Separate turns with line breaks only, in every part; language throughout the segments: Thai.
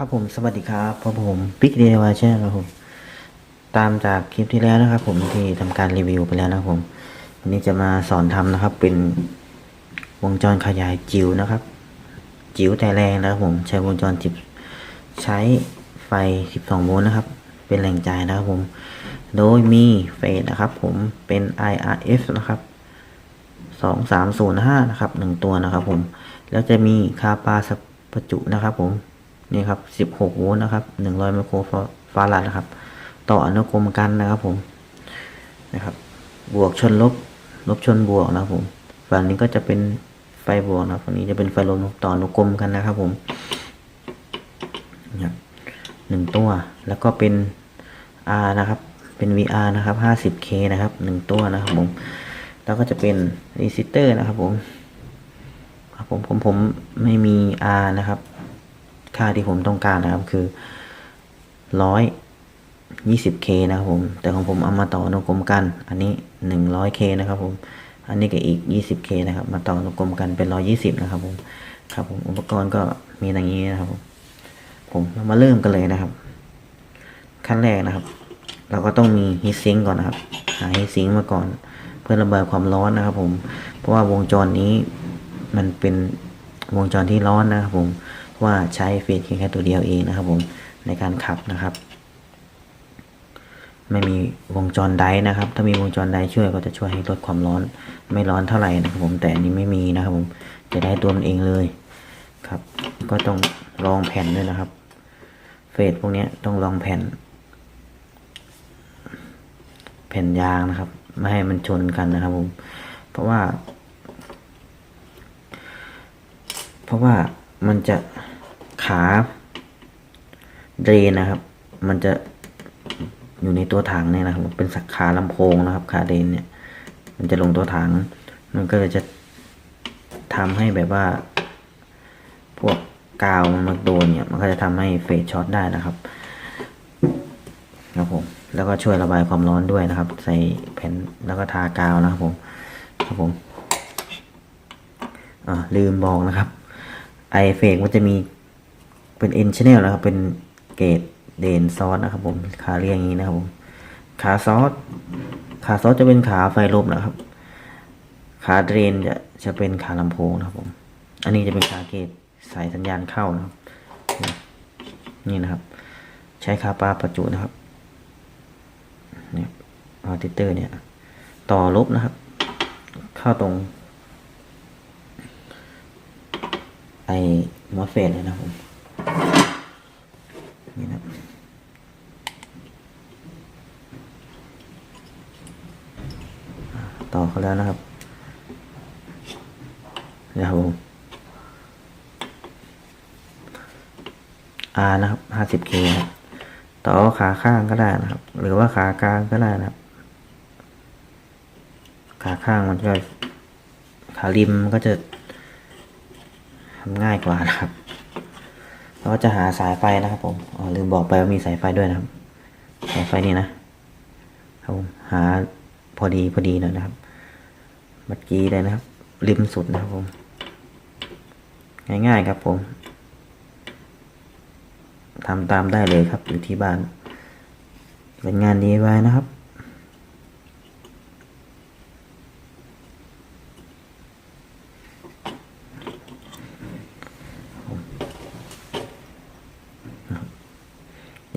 ครับผมสวัสดีครับพบผมปิ๊กเดวาเช่ครับผม ตามจากคลิปที่แล้วนะครับ ผมที่ทำการรีวิวไปแล้วนะครับผมวันนี้จะมาสอนทำนะครับ เป็นวงจรขยายจิ๋วนะครับ จิ๋วแต่แรงนะครับ ผมใช้วงจรจิบใช้ไฟ 12 โวลต์นะครับ เป็นแหล่งจ่ายนะครับผม โดยมีเฟสนะครับ ผมเป็น IRF นะครับสองสามศูนย์ห้านะครับหนึ่งตัวนะครับ ผมแล้วจะมีคาปาสประจุนะครับ ผม นี่ครับสิบหกโวลต์นะครับหนึ่งร้อยไมโครฟาราดนะครับ ต่ออนุกรมกันนะครับผมนะครับ บวกชนลบ ลบชนบวกนะครับผมฝั่งนี้ก็จะเป็นไฟบวกนะฝั่งนี้จะเป็นไฟลบต่ออนุกรมกันนะครับผมนะครับหนึ่งตัว แล้วก็เป็น R นะครับ เป็น VR นะครับ 50K นะครับหนึ่งตัวนะครับผม แล้วก็จะเป็นรีซิสเตอร์นะครับผม ครับผมผมผมไม่มี R นะครับ ค่าที่ผมต้องการนะครับคือร้อยยี่สิบ K นะครับผม แต่ของผมเอามาต่อนุกรมกัน อันนี้หนึ่งร้อย K นะครับผม อันนี้ก็อีกยี่สิบ K นะครับ มาต่อนุกรมกันเป็นร้อยี่สิบนะครับผม ครับผม อุปกรณ์ก็มีอย่างนี้นะครับ ผม ผมเรามาเริ่มกันเลยนะครับ ขั้นแรกนะครับ เราก็ต้องมีฮีทซิงก่อนนะครับ หาฮีทซิงมาก่อน เพื่อระบายความร้อนนะครับ ผม เพราะว่าวงจรนี้มันเป็นวงจรที่ร้อนนะครับผม ว่าใช้เฟสเพียงแค่ตัวเดียวเองนะครับผมในการขับนะครับ ไม่มีวงจรไดนะครับ ถ้ามีวงจรไดช่วยก็จะช่วยให้ลดความร้อนไม่ร้อนเท่าไหร่นะครับผมแต่อันนี้ไม่มีนะครับผมจะได้ตัวมันเองเลยครับ ก็ต้องลองแผ่นด้วยนะครับ เฟสพวกนี้ต้องลองแผ่น แผ่นยางนะครับ ไม่ให้มันชนกันนะครับผม เพราะว่า เพราะว่ามันจะ ขาเดรนนะครับ มันจะอยู่ในตัวถังเนี่ยนะครับ เป็นสักขาลำโพงนะครับ ขาเดรนเนี่ย มันจะลงตัวถัง มันก็เลยจะทำให้แบบว่า พวกกาวมันมาโดนเนี่ย มันก็จะทำให้เฟสช็อตได้นะครับครับผมแล้วก็ช่วยระบายความร้อนด้วยนะครับ ใส่แผ่นแล้วก็ทากาวนะครับผมครับผมอ่าลืมบอกนะครับ ไอเฟกมันจะมี เป็นเอ็นชแนลนะครับ เป็นเกรดเดนซอสนะครับ ผมขาเรียกอย่างนี้นะครับผมขาซอสขาซอสจะเป็นขาไฟลบนะครับ ขาเดรนจะจะเป็นขาลำโพงนะครับผม อันนี้จะเป็นขาเกรดสายสัญญาณเข้านะครับ นี่นะครับ ใช้คาปลาประจุนะครับเนี่ยออติเตอร์เนี่ย ต่อลบนะครับ เข้าตรง ไอมอสเฟตเลยนะครับผม นี่นะต่อเขาแล้วนะครับนะครับผม R นะครับ 50K ครับต่อขาข้างก็ได้นะครับ หรือว่าขากลางก็ได้นะครับ ขาข้างมันก็ขาริมก็จะทำง่ายกว่านะครับ เราก็จะหาสายไฟนะครับผมอ๋อลืมบอกไปว่ามีสายไฟด้วยนะครับ สายไฟนี่นะครับผมหาพอดีพอดีหน่อยนะครับเมื่อกี้เลยนะครับ ริมสุดนะครับผม ง่ายๆครับผมทำตามได้เลยครับอยู่ที่บ้านเป็นงาน DIY นะครับ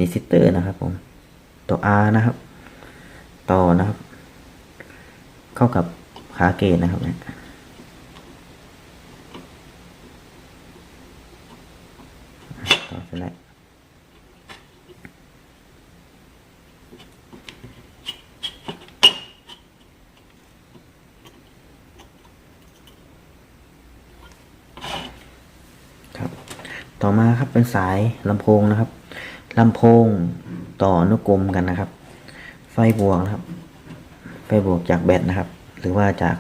รีซิเตอร์นะครับผม ตัว R นะครับ ต่อนะครับ เข้ากับขาเกตนะครับเนี่ยต่อเสร็จแล้วครับต่อมาครับเป็นสายลำโพงนะครับ ลำโพงต่ออนุกรมกันนะครับ ไฟบวกนะครับ ไฟบวกจากแบตนะครับ หรือว่าจาก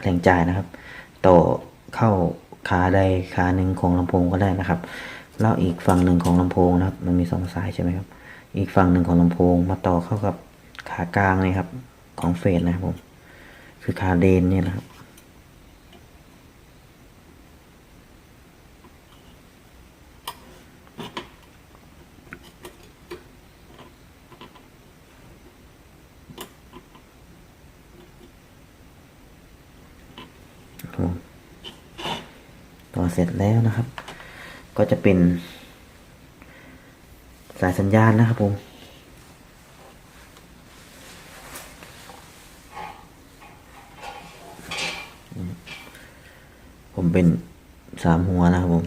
แหล่งจ่ายนะครับ ต่อเข้าขาใดขาหนึ่งของลำโพงก็ได้นะครับ แล้วอีกฝั่งหนึ่งของลำโพงนะครับ มันมีสองสายใช่ไหมครับ อีกฝั่งหนึ่งของลำโพงมาต่อเข้ากับขากลางนี่ครับ ของเฟสนะครับผม คือขาเดนเนี่ยนะครับ น ครับผมต่อ เสร็จแล้วนะครับ ก็จะเป็น สายสัญญาณนะครับผมผมเป็นสามหัวนะครับผม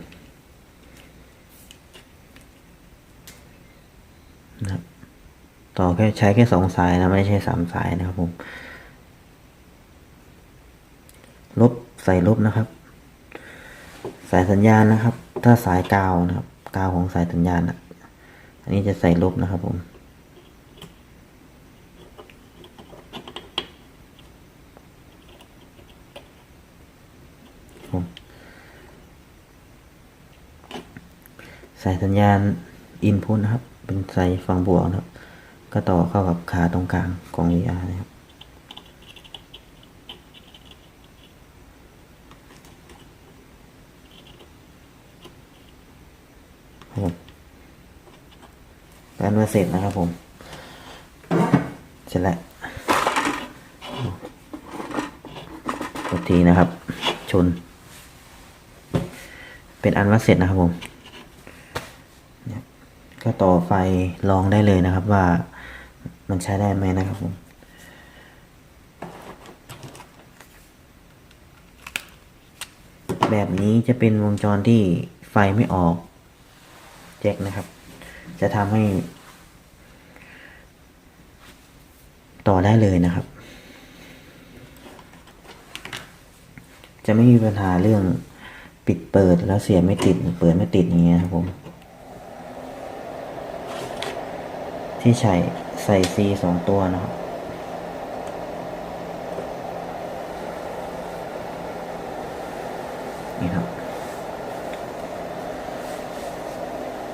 นะครับ ต่อแค่ใช้แค่สองสายนะไม่ใช่สามสายนะครับผม ลบใส่ลบนะครับายสัญญาณนะครับ ถ้าสายกาวนะครับ กาวของสายสัญญาณอะ อันนี้จะใส่ลบนะครับผม สายสัญญาณอินพุตนะครับ เป็นสายฝั่งบวกนะครับ ก็ต่อเข้ากับขาตรงกลางของ VR นะครับผม การมาเสร็จนะครับผม เสร็จแล้วกดทีนะครับ ชน เป็นอันว่าเสร็จนะครับผม ก็ต่อไฟลองได้เลยนะครับว่ามันใช้ได้ไหมนะครับผมแบบนี้จะเป็นวงจรที่ไฟไม่ออก แจ็คนะครับ จะทำให้ ต่อได้เลยนะครับ จะไม่มีปัญหาเรื่องปิดเปิดแล้วเสียไม่ติด เปิดไม่ติดอย่างเงี้ยครับผม ที่ใช้ใส่ซีสองตัวนะครับนี่ครับ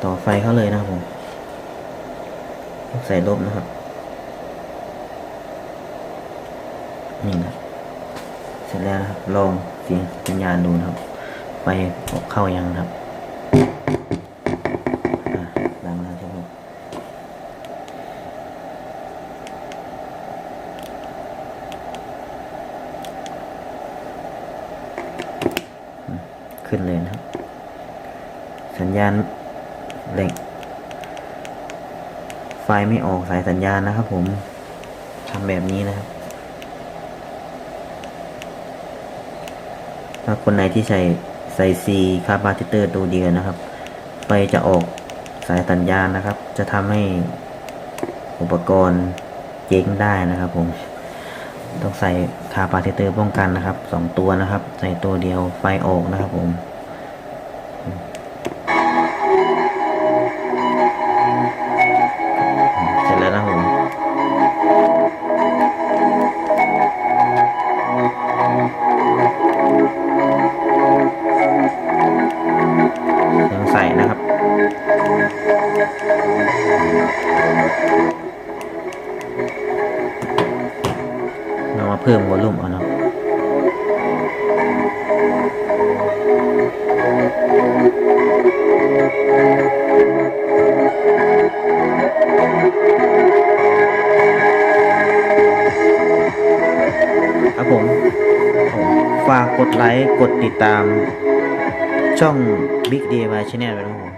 ต่อไฟเข้าเลยนะครับ ส่ลบนะครับ นี่นะเสร็จแล้วนะครับ ลองเสียงสัญญาณดูนะครับไฟเข้ายังนะครับดังแล้วใช่ไหมอืมขึ้นเลยนะครับ สัญญาณเหล็ก ไฟไม่ออกสายสัญญาณนะครับผมทำแบบนี้นะครับ ถ้าคนไหนที่ใส่ใส่ซีคาบาติเตอร์ตัวเดียวนะครับไฟจะออกสายสัญญาณนะครับ จะทำให้อุปกรณ์เจ๊งได้นะครับผม ต้องใส่คาร์บาติเตอร์ป้องกันนะครับสองตัวนะครับ ใส่ตัวเดียวไฟออกนะครับผม ครับผมผมฝากกดไลค์ กดติดตามช่อง Big DIY Channel ด้วยนะครับผม